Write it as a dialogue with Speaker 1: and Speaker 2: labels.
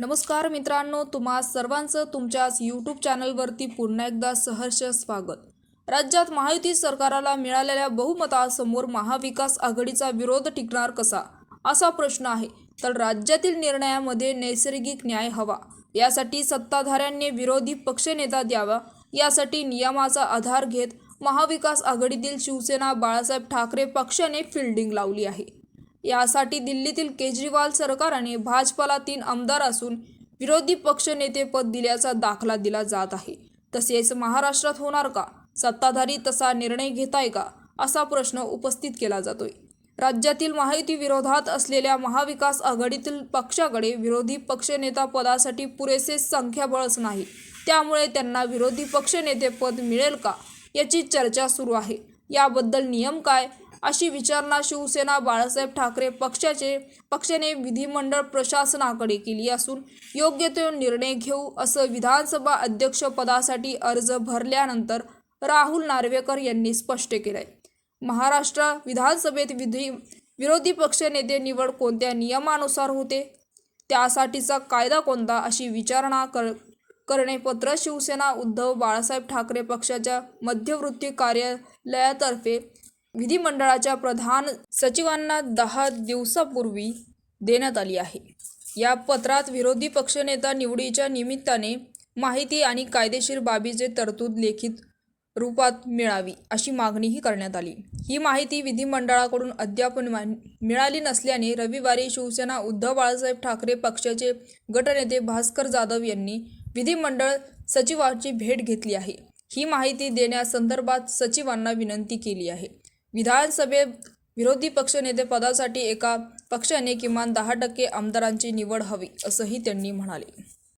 Speaker 1: नमस्कार मित्रांनो तुम्हा सर्वांचं तुमच्याच यूट्यूब चॅनलवरती पुन्हा एकदा सहर्ष स्वागत. राज्यात महायुती सरकारला मिळालेल्या बहुमतासमोर महाविकास आघाडीचा विरोध टिकणार कसा? असा प्रश्न आहे. तर राज्यातील निर्णयामध्ये नैसर्गिक न्याय हवा. यासाठी सत्ताधाऱ्यांनी विरोधी पक्षनेता द्यावा. यासाठी नियमाचा आधार घेत महाविकास आघाडीतील शिवसेना बाळासाहेब ठाकरे पक्षाने फिल्डिंग लावली आहे. यासाठी दिल्लीतील केजरीवाल सरकारने भाजपाला तीन आमदार असून विरोधी पक्षनेतेपद दिल्याचा दाखला दिला जात आहे. तसेच महाराष्ट्रात होणार का? सत्ताधारी तसा निर्णय घेताय का? असा प्रश्न उपस्थित केला जातोय. राज्यातील महायुती विरोधात असलेल्या महाविकास आघाडीतील पक्षाकडे विरोधी पक्षनेता पदासाठी पुरेसे संख्याबळच नाही. त्यामुळे त्यांना विरोधी पक्षनेतेपद मिळेल का? याची चर्चा सुरू आहे. याबद्दल नियम काय? अशी विचारणा शिवसेना बाळासाहेब ठाकरे पक्षाचे पक्षाने विधिमंडळ प्रशासनाकडे केली असून योग्य तो निर्णय घेऊ असं विधानसभा अध्यक्षपदासाठी अर्ज भरल्यानंतर राहुल नार्वेकर यांनी स्पष्ट केलंय. महाराष्ट्र विधानसभेत विधी विरोधी पक्षनेते निवड कोणत्या नियमानुसार होते? त्यासाठीचा कायदा कोणता? अशी विचारणा कर करणे पत्र शिवसेना उद्धव बाळासाहेब ठाकरे पक्षाच्या मध्यवृत्ती कार्यालयातर्फे विधिमंडळाच्या प्रधान सचिवांना दहा दिवसापूर्वी देण्यात आली आहे. या पत्रात विरोधी पक्षनेता निवडीच्या निमित्ताने माहिती आणि कायदेशीर बाबीचे तरतूद लेखित रूपात मिळावी अशी मागणीही करण्यात आली. ही माहिती विधिमंडळाकडून अद्याप मिळाली नसल्याने रविवारी शिवसेना उद्धव बाळासाहेब ठाकरे पक्षाचे गटनेते भास्कर जाधव यांनी विधिमंडळ सचिवाची भेट घेतली आहे. ही माहिती देण्यासंदर्भात सचिवांना विनंती केली आहे. विधानसभेत विरोधी पक्षनेते पदासाठी एका पक्षाने किमान दहा टक्के आमदारांची निवड हवी असंही त्यांनी म्हणाले.